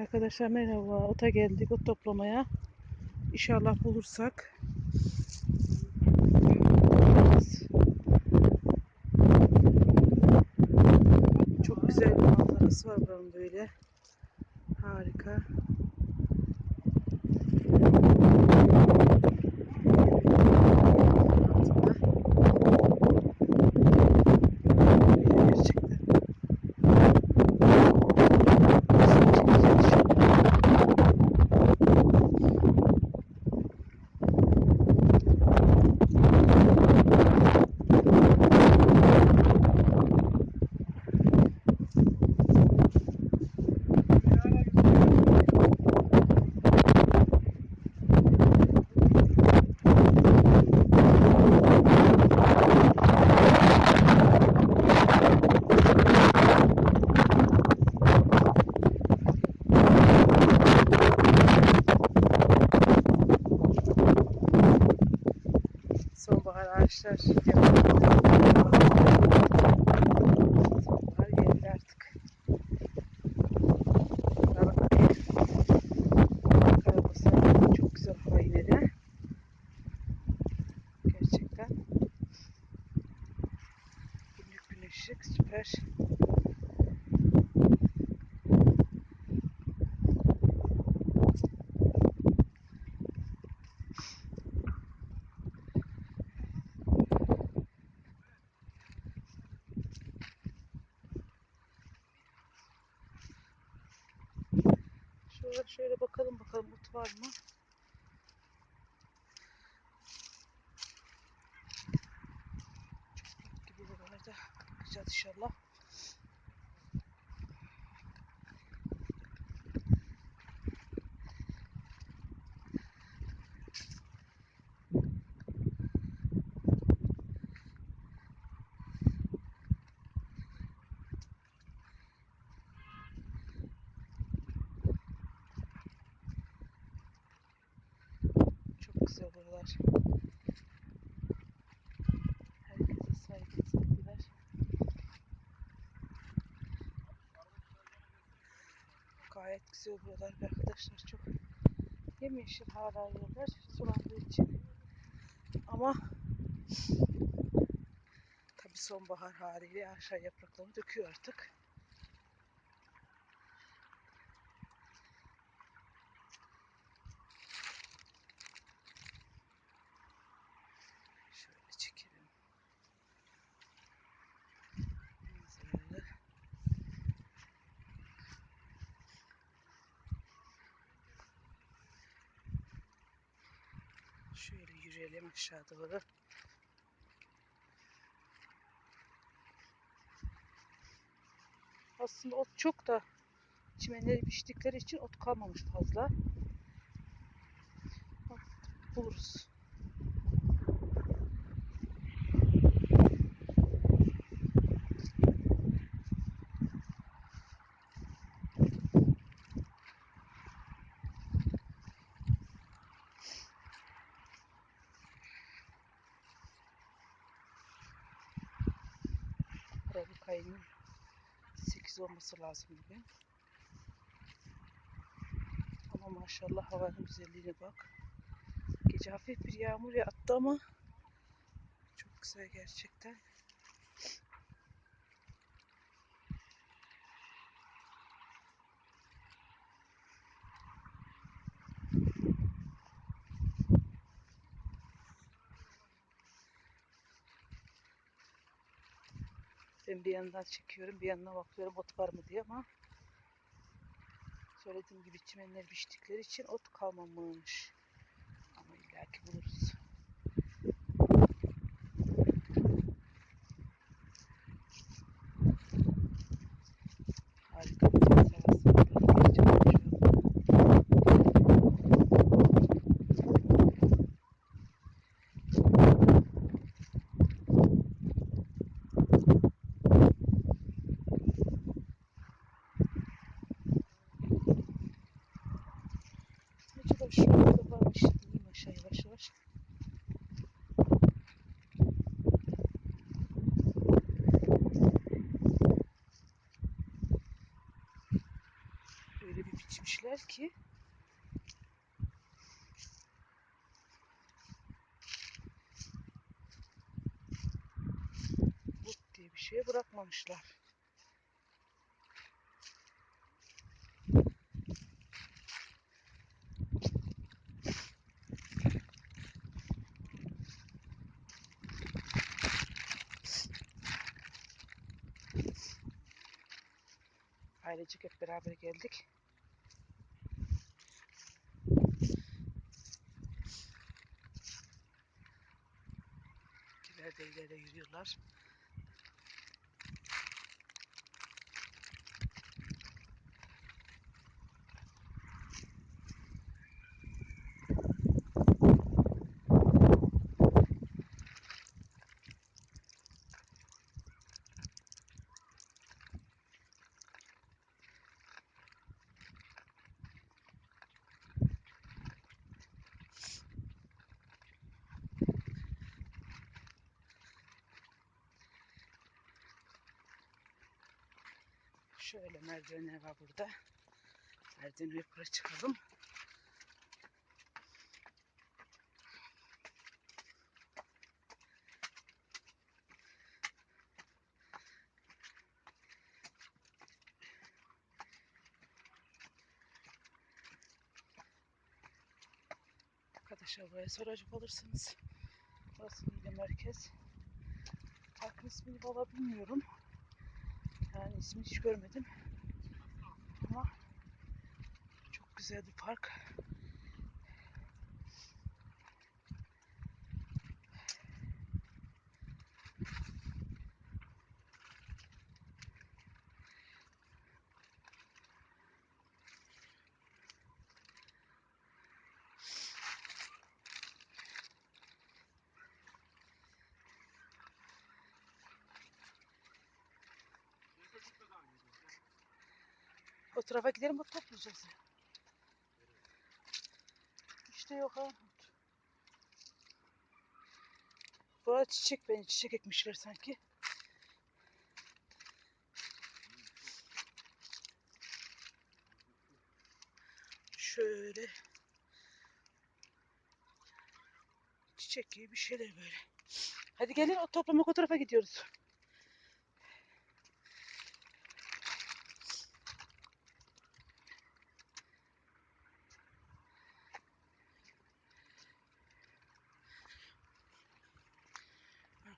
Arkadaşlar merhaba. Ota geldik ot toplamaya. İnşallah bulursak. Çok güzel bir manzarası var buranın böyle. Harika. Gerçekten. Sonbahar ağaçlar Sonbahar geldi artık. Arabaya. Karabasa çok güzel hava yine de. Gerçekten. Günlük güneşlik süper. Şöyle, şöyle bakalım bakalım ot var mı? Çok yok gibi buralarda bakacağız inşallah. Çok güzel. Herkese saygı sevgiler. Gayet güzel buralar arkadaşlar çok yemyeşil hala yerler sulandığı için. Ama tabi sonbahar haliyle aşağı yapraklarını döküyor artık. Şöyle yürüyelim aşağı doğru. Aslında ot çok da çimenleri biçtikleri için ot kalmamış fazla. Buluruz. Aralık ayının 8 olması lazım bugün. Ama maşallah havanın güzelliğine bak. Gece hafif bir yağmur yağdı ama çok güzel gerçekten. Ben bir yandan çekiyorum, bir yandan bakıyorum ot var mı diye ama söylediğim gibi çimenler biçtikleri için ot kalmamış. Ama illaki buluruz. Harika bir manzarası var. Gerçekten şu an. Acaba şu anda varmış. İneyim aşağı yavaş yavaş. Böyle bir biçmişler ki but diye bir şey bırakmamışlar. Ailecek hep beraber geldik. İleride yürüyorlar. Şöyle merdivenler var burada. Merdiveni yukarı çıkalım. Arkadaşlar buraya soracak olursanız burası Niğde merkez. Parkın ismini valla bilmiyorum. Yani ismini hiç görmedim. Ama çok güzel bir park. O tarafa gidelim ot toplayacağız. İşte yok ha. Burada çiçek bence çiçek ekmişler sanki. Şöyle çiçek gibi bir şeyler böyle. Hadi gelin o toplamak o tarafa gidiyoruz.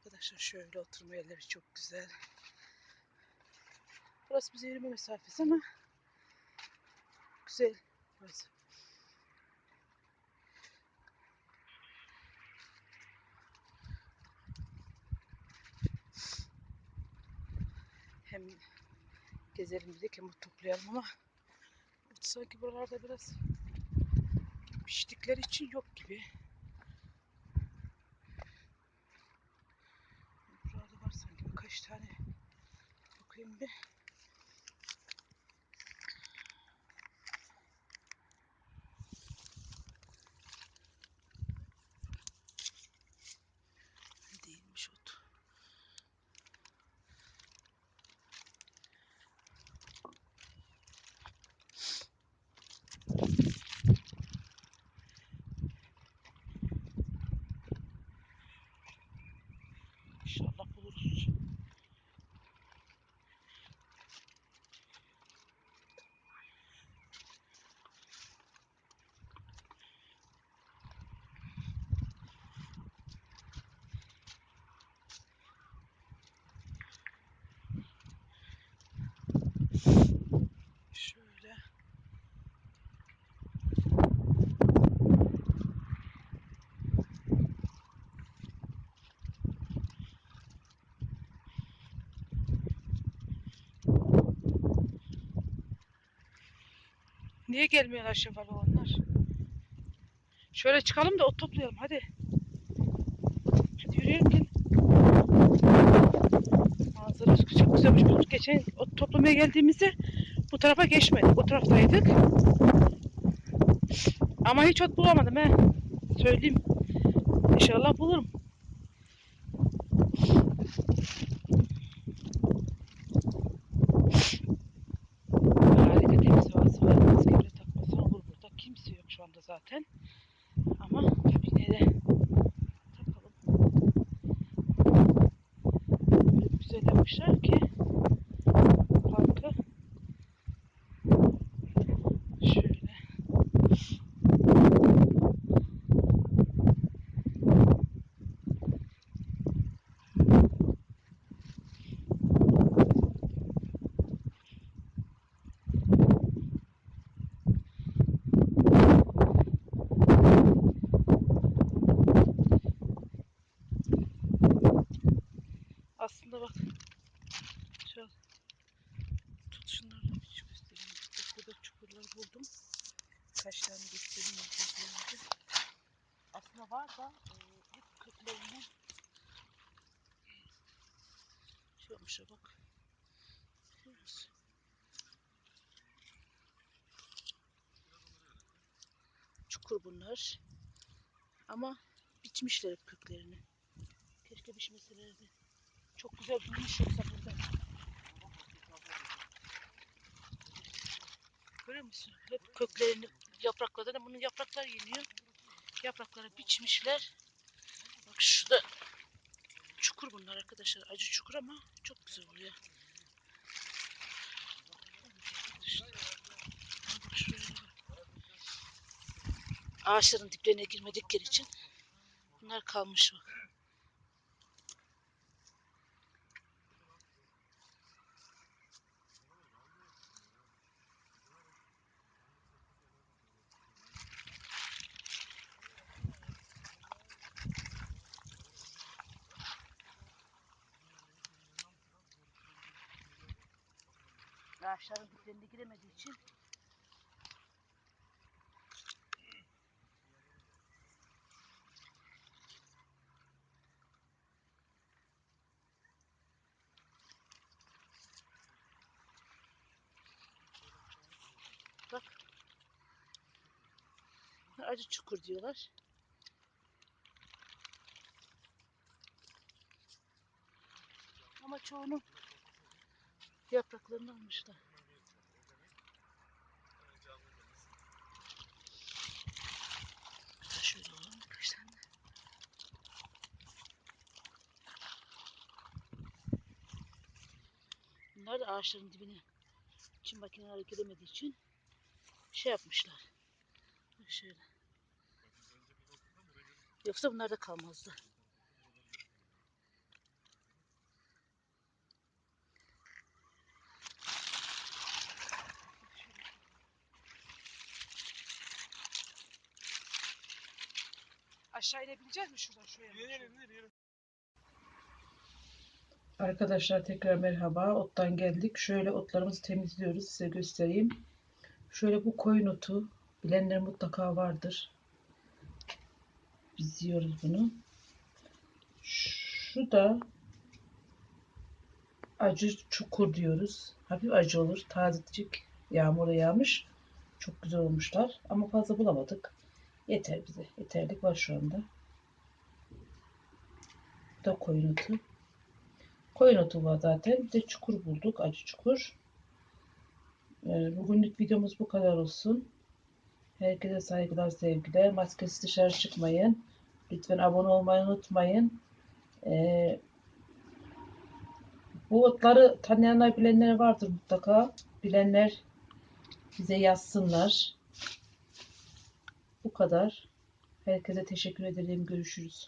Arkadaşlar şöyle oturma yerleri çok güzel. Burası bize yürüme mesafesi ama güzel burası. Hem gezelim dedik hem toplayalım ama sanki buralarda biraz piştikleri için yok gibi. Burada var sanki birkaç tane. Bakayım bir. Değilmiş ot. İnşallah buluruz. Şöyle. Niye gelmiyorlar şefalı onlar? Şöyle çıkalım da ot toplayalım hadi. Hadi yürüyelim gel. Manzara çok güzelmiş. Biz Geçen ot toplamaya geldiğimizde bu tarafa geçmedik. O taraftaydık. Ama hiç ot bulamadım he. Söyleyeyim. İnşallah bulurum. Harika temiz havası var. mis gibi. Zaten. Ama yine de takalım. Böyle güzel yapmışlar ki parkı şöyle aslında bak şu tut şunları da bir göstereyim. Burada çukurlar buldum. Kaç tane göstereyim. Aslında var da e, hep köklerini şey olmuş ya bak. Görüyor musun? Çukur bunlar. Ama biçmişler hep köklerini. Keşke biçmeselerdi. Çok güzel büyümüş yoksa burada. Görüyor musun? Hep köklerini yapraklardan bunun yapraklar yeniyor. Yaprakları biçmişler. Bak şurada çukur bunlar arkadaşlar. Acı çukur ama çok güzel oluyor. Ağaçların diplerine girmedikleri için bunlar kalmış bak. Ağaçların diplerine giremediği için Bak. Acı çukur diyorlar. Ama çoğunun yapraklarını almışlar. Şöyle alalım birkaç. Bunlar da ağaçların dibine çim makineleri giremediği için şey yapmışlar. Şöyle. Yoksa bunlar da kalmazdı. Aşağı inebilecek mi şuradan şuraya? mı? Arkadaşlar tekrar merhaba. Ottan geldik. Şöyle otlarımızı temizliyoruz. Size göstereyim. Şöyle bu koyun otu. Bilenler mutlaka vardır. Biz yiyoruz bunu. Şu da acı çukur diyoruz. Hafif acı olur. Tazecik yağmura yağmış. Çok güzel olmuşlar. Ama fazla bulamadık. Yeter bize. Yeterlik var şu anda. Da koyun otu. Koyun otu var zaten. Bir de çukur bulduk. Acı çukur. Ee, Bugünlük videomuz bu kadar olsun. Herkese saygılar, sevgiler. Maskesiz dışarı çıkmayın. Lütfen abone olmayı unutmayın. Ee, bu otları tanıyanlar, bilenler vardır mutlaka. Bilenler bize yazsınlar. Bu kadar. Herkese teşekkür ederim. Görüşürüz.